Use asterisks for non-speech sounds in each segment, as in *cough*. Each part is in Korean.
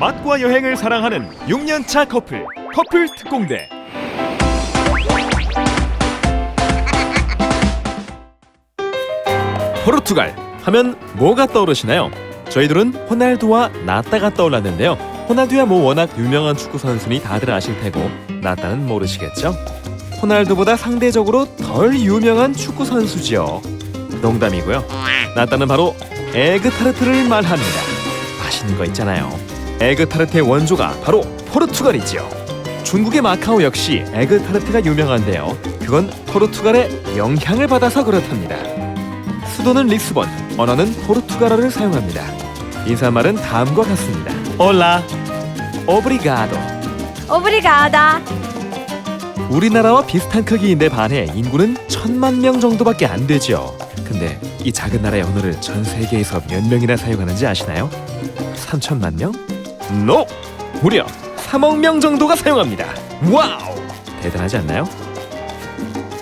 맛과 여행을 사랑하는 6년차 커플 커플 특공대 포르투갈 하면 뭐가 떠오르시나요? 저희들은 호날두와 나따가 떠올랐는데요. 호날두야 뭐 워낙 유명한 축구 선수니 다들 아실 테고 나따는 모르시겠죠? 호날두보다 상대적으로 덜 유명한 축구 선수지요. 농담이고요. 나따는 바로 에그 타르트를 말합니다. 맛있는 거 있잖아요. 에그타르트의 원조가 바로 포르투갈이지요. 중국의 마카오 역시 에그타르트가 유명한데요. 그건 포르투갈의 영향을 받아서 그렇답니다. 수도는 리스본, 언어는 포르투갈어를 사용합니다. 인사말은 다음과 같습니다. 올라, 오브리가도. 오브리가다. 우리나라와 비슷한 크기인데 반해 인구는 천만 명 정도밖에 안 되죠. 근데 이 작은 나라의 언어를 전 세계에서 몇 명이나 사용하는지 아시나요? 3천만 명? 노! 무려 3억 명 정도가 사용합니다. 와우! 대단하지 않나요?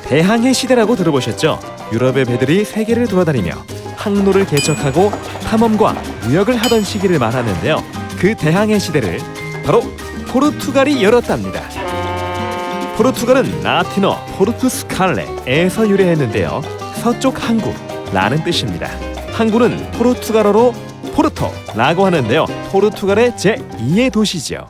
대항해 시대라고 들어보셨죠? 유럽의 배들이 세계를 돌아다니며 항로를 개척하고 탐험과 무역을 하던 시기를 말하는데요. 그 대항해 시대를 바로 포르투갈이 열었답니다. 포르투갈은 라틴어 포르투스칼레에서 유래했는데요. 서쪽 항구라는 뜻입니다. 항구는 포르투갈어로 포르토라고 하는데요. 포르투갈의 제2의 도시지요.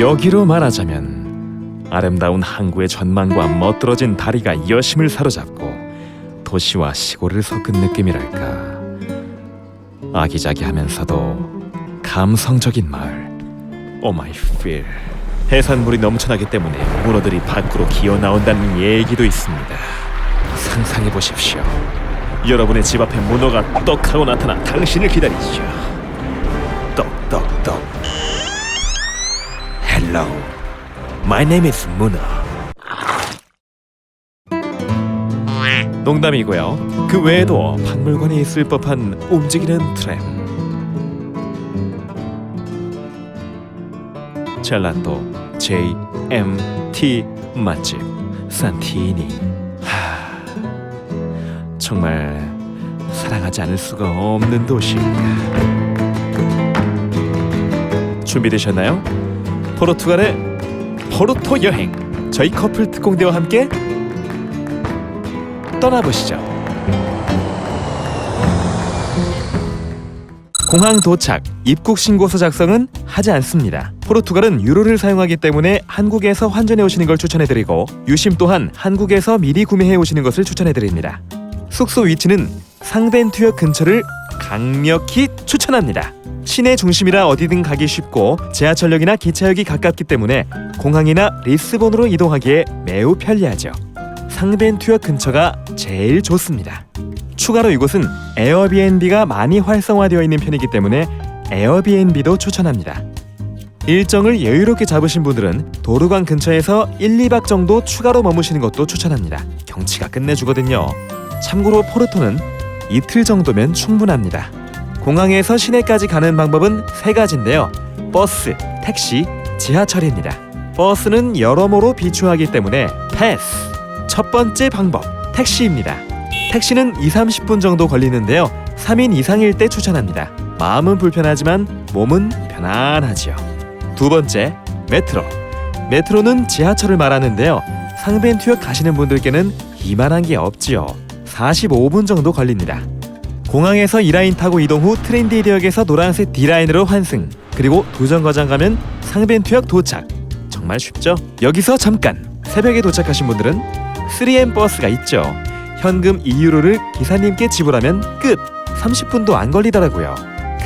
여기로 말하자면 아름다운 항구의 전망과 멋들어진 다리가 여심을 사로잡고 도시와 시골을 섞은 느낌이랄까. 아기자기하면서도 감성적인 마을. 오 마이 필. 해산물이 넘쳐나기 때문에 문어들이 밖으로 기어 나온다는 얘기도 있습니다. 상상해 보십시오. 여러분의 집 앞에 문어가 떡하고 나타나 당신을 기다리죠. My name is 문어. 농담이고요. 그 외에도 박물관에 있을 법한 움직이는 트램. 젤라또 JMT 맛집 산티니 하 정말 사랑하지 않을 수가 없는 도시입니다 준비되셨나요? 포르투갈의 포르토 여행 저희 커플 특공대와 함께 떠나보시죠 공항 도착, 입국 신고서 작성은 하지 않습니다. 포르투갈은 유로를 사용하기 때문에 한국에서 환전해 오시는 걸 추천해드리고 유심 또한 한국에서 미리 구매해 오시는 것을 추천해드립니다. 숙소 위치는 상벤투역 근처를 강력히 추천합니다. 시내 중심이라 어디든 가기 쉽고 지하철역이나 기차역이 가깝기 때문에 공항이나 리스본으로 이동하기에 매우 편리하죠. 상벤투역 근처가 제일 좋습니다. 추가로 이곳은 에어비앤비가 많이 활성화되어 있는 편이기 때문에 에어비앤비도 추천합니다. 일정을 여유롭게 잡으신 분들은 도르강 근처에서 1, 2박 정도 추가로 머무시는 것도 추천합니다. 경치가 끝내주거든요. 참고로 포르토는 이틀 정도면 충분합니다. 공항에서 시내까지 가는 방법은 세 가지인데요. 버스, 택시, 지하철입니다. 버스는 여러모로 비추하기 때문에 패스. 첫 번째 방법, 택시입니다. 택시는 2, 30분 정도 걸리는데요. 3인 이상일 때 추천합니다. 마음은 불편하지만 몸은 편안하지요. 두 번째, 메트로. 메트로는 지하철을 말하는데요. 상벤투역 가시는 분들께는 이만한 게 없지요. 45분 정도 걸립니다. 공항에서 2라인 타고 이동 후 트렌디대역에서 노란색 D라인으로 환승. 그리고 도전거장 가면 상벤투역 도착. 정말 쉽죠? 여기서 잠깐. 새벽에 도착하신 분들은 3M 버스가 있죠. 현금 2유로를 기사님께 지불하면 끝. 30분도 안 걸리더라고요.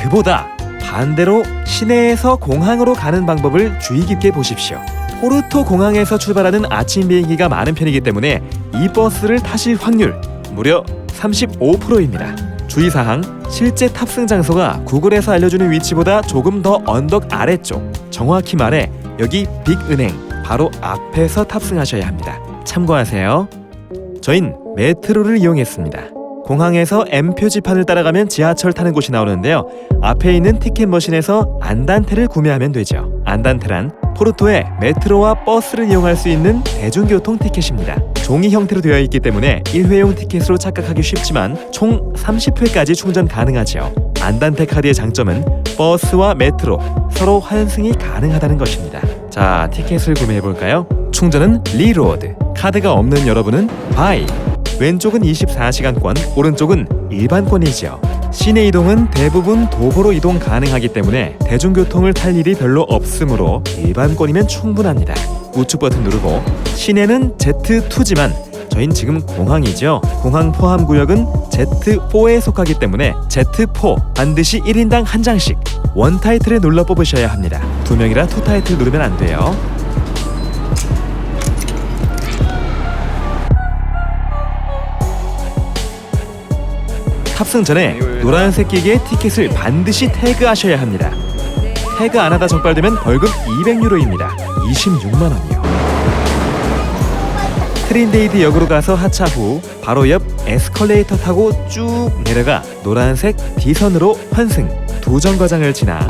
그보다 반대로 시내에서 공항으로 가는 방법을 주의 깊게 보십시오. 포르토 공항에서 출발하는 아침 비행기가 많은 편이기 때문에 이 버스를 타실 확률 무려 35%입니다. 주의사항 실제 탑승 장소가 구글에서 알려주는 위치보다 조금 더 언덕 아래쪽 정확히 말해 여기 빅은행 바로 앞에서 탑승하셔야 합니다. 참고하세요. 저흰 메트로를 이용했습니다. 공항에서 M 표지판을 따라가면 지하철 타는 곳이 나오는데요. 앞에 있는 티켓 머신에서 안단테를 구매하면 되죠. 안단테란 포르토의 메트로와 버스를 이용할 수 있는 대중교통 티켓입니다. 종이 형태로 되어 있기 때문에 일회용 티켓으로 착각하기 쉽지만 총 30회까지 충전 가능하죠. 안단테 카드의 장점은 버스와 메트로 서로 환승이 가능하다는 것입니다. 자, 티켓을 구매해 볼까요? 충전은 리로드. 카드가 없는 여러분은 바이. 왼쪽은 24시간권, 오른쪽은 일반권이죠. 시내 이동은 대부분 도보로 이동 가능하기 때문에 대중교통을 탈 일이 별로 없으므로 일반권이면 충분합니다. 우측 버튼 누르고 시내는 Z2지만 저흰 지금 공항이죠. 공항 포함 구역은 Z4에 속하기 때문에 Z4 반드시 1인당 한 장씩 원 타이틀을 눌러 뽑으셔야 합니다. 두 명이라 투 타이틀 누르면 안 돼요. 탑승 전에 노란색 기계에 티켓을 반드시 태그하셔야 합니다. 태그 안 하다 적발되면 벌금 200유로입니다. 26만 원이요. 트린데이드 역으로 가서 하차 후 바로 옆 에스컬레이터 타고 쭉 내려가 노란색 D선으로 환승 두 정거장을 지나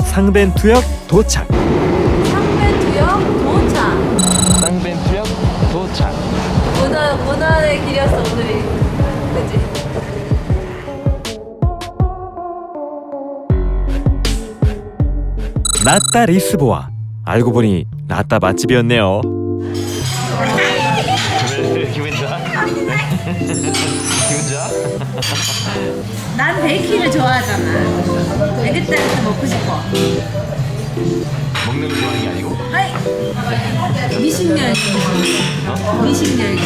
상벤투역 도착. 나따 리스보아. 알고 보니 나따 맛집이었네요. 기분 좋아? 기분 좋아? 난 베이킹을 좋아하잖아. 베get타리스 먹고 싶어. 먹는 거 좋아하는 게 아니고? 하이. 미식열. 미식열.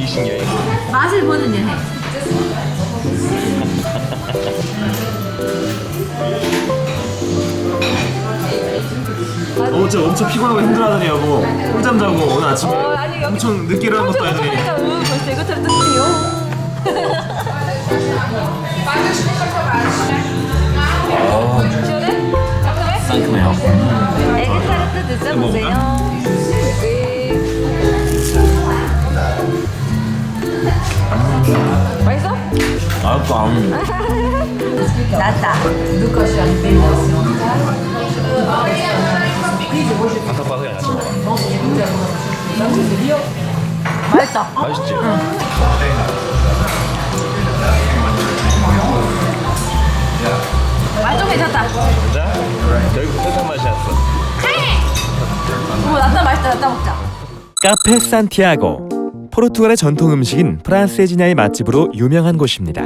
미신 여행 맛을 보는 여행. *laughs* 어 제 엄청 피곤하고 힘들어하더니 여보 꿀잠 자고 오늘 아침에 엄청 늦게 일어난 것도 아니더니 응, 벌써 뜯기요. 상큼해요 베get타리스 드셔보세요. 맛있어? 아 또 안 낫다. 바삭바삭이 안 하지 맛있다. 맛있지? 맛좀 괜찮다. 진짜? 결국 설탕 맛이 났어 오, 낫다 맛있다. 낫다 먹자. 카페 산티아고. 포르투갈의 전통 음식인 프란세지나의 맛집으로 유명한 곳입니다.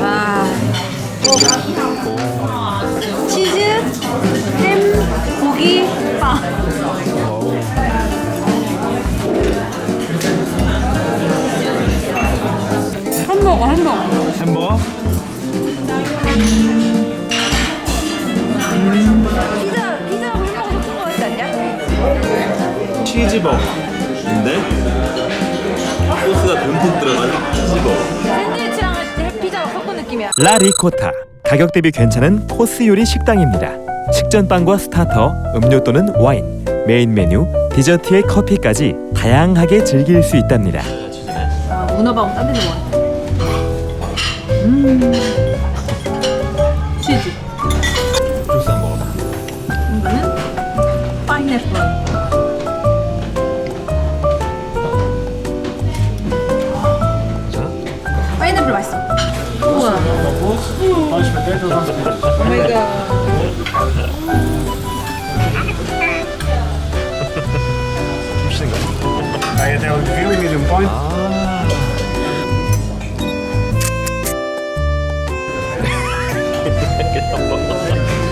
와. 치즈, 햄, 고기, 빵. 햄버거, 햄버거. 햄버거? 피자, 피자하고 햄버거 섞은 거 같지 않냐? 치즈버거인데 소스가 듬뿍 들어간 치즈버거 샌드위치랑 피자 섞은 느낌이야. 라리코타. 가격 대비 괜찮은 코스 요리 식당입니다. 식전빵과 스타터, 음료 또는 와인, 메인 메뉴, 디저트에 커피까지 다양하게 즐길 수 있답니다. 아, 문어빵 딴 데서 먹었다. 음. 치즈. 주스 한 먹어봐 이거는 파인애플. 파인애플 맛있어. 우와. 오마이갓.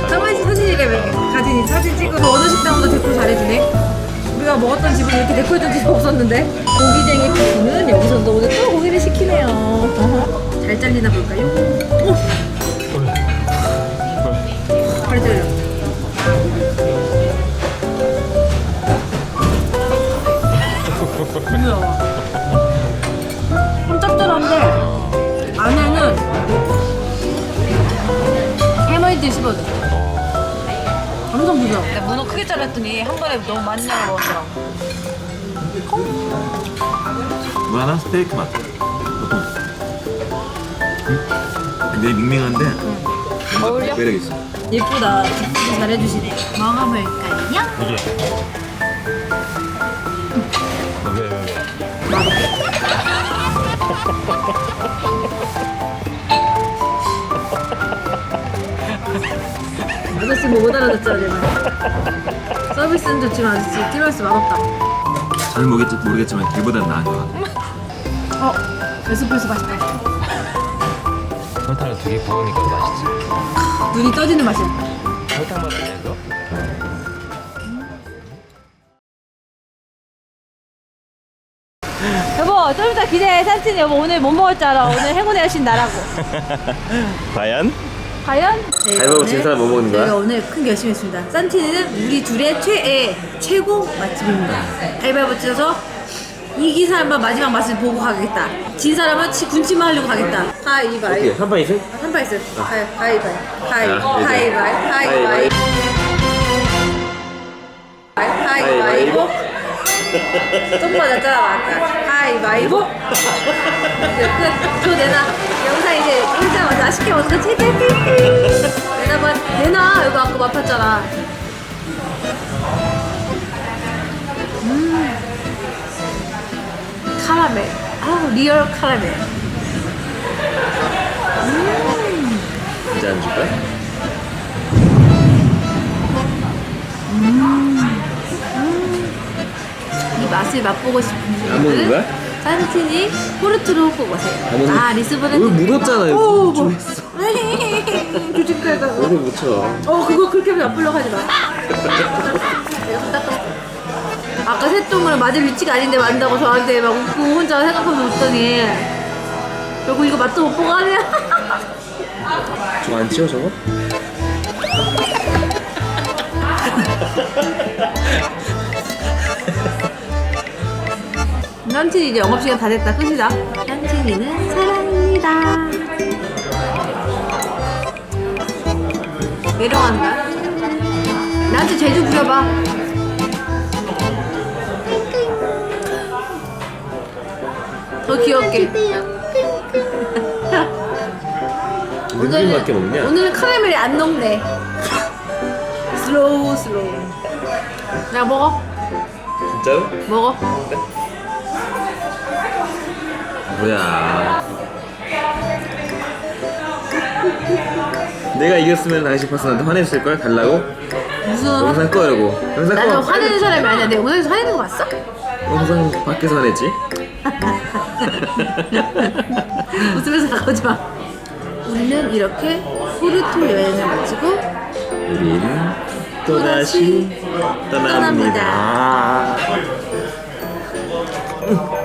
한번씩 사진이래 가진이 사진 찍어서 어느 식당보다 데코 잘해주네. 우리가 먹었던 집은 이렇게 데코해준 집이 없었는데 고기쟁이 부부는 여기서도 오늘 또 고기를 시키네요. 어허. 잘 잘리나 볼까요? 부드러워. 좀 짭짤한데 안에는 해머이드 씹어줘. 엄청 부드러워. 내가 문어 크게 잘랐더니 한 번에 너무 많이 나가 먹었더라고. 무난한 스테이크 맛 보통 굉장히 밍밍한데 어울려? 매력 있어 예쁘다. 잘해주시네. 먹어볼까요? 이게 왜, 왜, 아듣긴 뭐못 알아듣잖아 내가 서비스는 좋지만 아저씨 티라미수 맛없다. 잘 모르겠지, 모르겠지만 걔보단 나은 것 같아. 어 에스프레소 맛있다. 설탕을 두개 부으니까 더 맛있지. 눈이 떠지는 맛이야. 설탕 맛 아니야 이거? 여보 좀 이따 기대해 산친이 여보 오늘 뭐 먹을 줄 알아. 오늘 행운의 여신 나라고. *laughs* 과연? 과연? 가위바위보 진 사람 뭐 먹는 거야? 저희가 오늘 큰 결심했습니다. 산티는 우리 둘의 최애 최고 맛집입니다. 가위바위보 찢어서 이긴 사람만 마지막 맛을 보고 가겠다. 진 사람은 치- 군침만 하려고 가겠다. 가위바위 어떻게, 한판 있어? 한판 있어요. 가위- 가위바위 가위 자, 가위바위 가위바위 가위바위보 좀 맞았잖아 아까 가위바위보 끝저 내놔. 영상 이제 일자마자 아쉽게 먹는 거 최대 내놔봐 내놔. 이거 아까 맛봤잖아. 음. 카라멜. 아 리얼 카라멜. 이제 안 줄까? 이 맛을 맛보고 싶은 분들은 거야? 산티니 포르투로 꼭 오세요 아 리스본은 여기 묻었잖아, 여기. 오, 좀 뭐. 조직하다고 얼굴 묻혀 어 그거 그렇게 나쁘려고 하지 마 내가 손 닦았어 아까 새똥을 맞을 위치가 아닌데 만다고 저한테 막 웃고 혼자 생각하면서 웃더니 결국 이거 맛도 못 보고 하네요 저거 안 치워 저거? 난친이 이제 영업시간 다 됐다. 끝이다. 난친이는 사랑입니다. 매력한다. 나한테 제주 부려봐. 더 귀엽게. *laughs* 먹냐? 오늘은 카라멜이 안 녹네. *laughs* 슬로우 슬로우. 야 먹어. 진짜로? 먹어 뭐야 내가 이겼으면 당신 파스한테 화냈을 걸? 달라고? 무슨 영상 꺼 이러고 영상 꺼 나는 화내는 사람이 아니야 내가 오늘서 화내는 거 봤어? 영상 밖에서 화냈지? *laughs* 웃으면서 나오지 마 우리는 이렇게 포르토 여행을 마치고 우린 또다시 떠납니다. 떠납니다.